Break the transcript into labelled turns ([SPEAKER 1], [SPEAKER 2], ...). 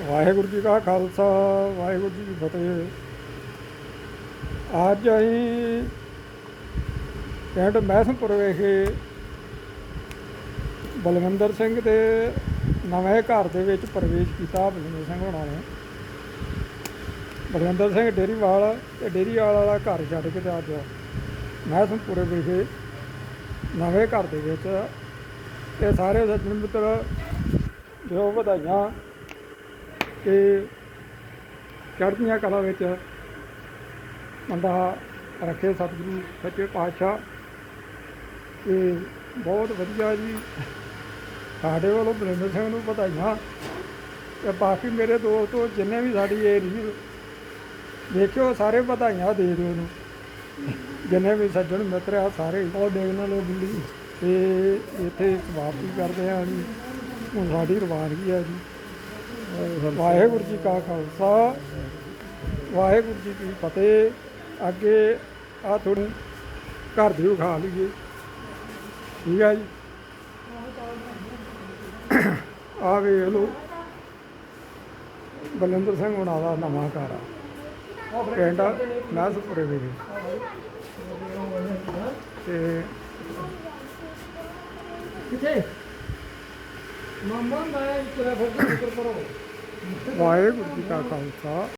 [SPEAKER 1] ਵਾਹਿਗੁਰੂ ਜੀ ਕਾ ਖਾਲਸਾ, ਵਾਹਿਗੁਰੂ ਜੀ ਕੀ ਫਤਿਹ। ਅੱਜ ਅਸੀਂ ਪਿੰਡ ਮਹਿਸਮਪੁਰ ਵਿਖੇ ਬਲਵਿੰਦਰ ਸਿੰਘ ਦੇ ਨਵੇਂ ਘਰ ਦੇ ਵਿੱਚ ਪ੍ਰਵੇਸ਼ ਕੀਤਾ ਬਲਵਿੰਦਰ ਸਿੰਘ ਹੋਣਾ ਨੇ। ਬਲਵਿੰਦਰ ਸਿੰਘ ਡੇਰੀਵਾਲ ਤੇ ਡੇਰੀਵਾਲ ਵਾਲਾ ਘਰ ਛੱਡ ਕੇ ਤੇ ਅੱਜ ਮਹਿਸਮਪੁਰ ਵਿਖੇ ਨਵੇਂ ਘਰ ਦੇ ਵਿੱਚ ਇਹ ਸਾਰੇ ਸੱਜਣ ਮਿੱਤਰ ਜੋ ਵਧਾਈਆਂ ਕਿ ਚੜ੍ਹਦੀਆਂ ਕਲਾ ਵਿੱਚ ਬੰਦਾ ਰੱਖੇ ਸਤਿਗੁਰੂ, ਸੱਚੇ ਪਾਤਸ਼ਾਹ। ਤੇ ਬਹੁਤ ਵਧੀਆ ਜੀ। ਸਾਡੇ ਵੱਲੋਂ ਬਰਿੰਦਰ ਸਿੰਘ ਨੂੰ ਵਧਾਈਆਂ। ਤੇ ਬਾਕੀ ਮੇਰੇ ਦੋਸਤੋ, ਜਿੰਨੇ ਵੀ ਸਾਡੀ ਇਹ ਰੀਲ, ਦੇਖਿਓ, ਸਾਰੇ ਵਧਾਈਆਂ ਦੇ ਦਿਓ ਨੂੰ ਜਿੰਨੇ ਵੀ ਸੱਜਣ ਮਿੱਤਰ ਆ, ਸਾਰੇ ਬਹੁਤ ਦੇਖਣ ਲੋ ਦਿੱਲੀ ਤੇ ਇੱਥੇ ਸਮਾਪਤੀ ਕਰਦੇ ਆ ਜੀ। ਹੁਣ ਸਾਡੀ ਰਵਾਨਗੀ ਆ ਜੀ। ਵਾਹਿਗੁਰੂ ਜੀ ਕਾ ਖਾਲਸਾ, ਵਾਹਿਗੁਰੂ ਜੀ ਕੀ ਫਤਿਹ। ਅੱਗੇ ਆ ਥੋੜੀ ਘਰ ਦੀ ਵਿਖਾ ਲਈਏ। ਠੀਕ ਆ ਜੀ? ਆ ਵੇਖ ਲਓ। ਬਲਵਿੰਦਰ ਸਿੰਘ ਹੁਣਾਂ ਦਾ ਨਵਾਂ ਘਰ ਆ। ਪਿੰਡ ਮਹਿਸਪੁਰੇ ਵਿਖੇ ਤੇ
[SPEAKER 2] ਕਿੱਥੇ? ਮਾਮਾ ਮੈਂ ਤੇਰਾ ਫਿਰ ਉੱਪਰ ਕਰੋ
[SPEAKER 1] ਵਾਹਿਗੁਰੂ ਜੀ ਕਾ ਖਾਲਸਾ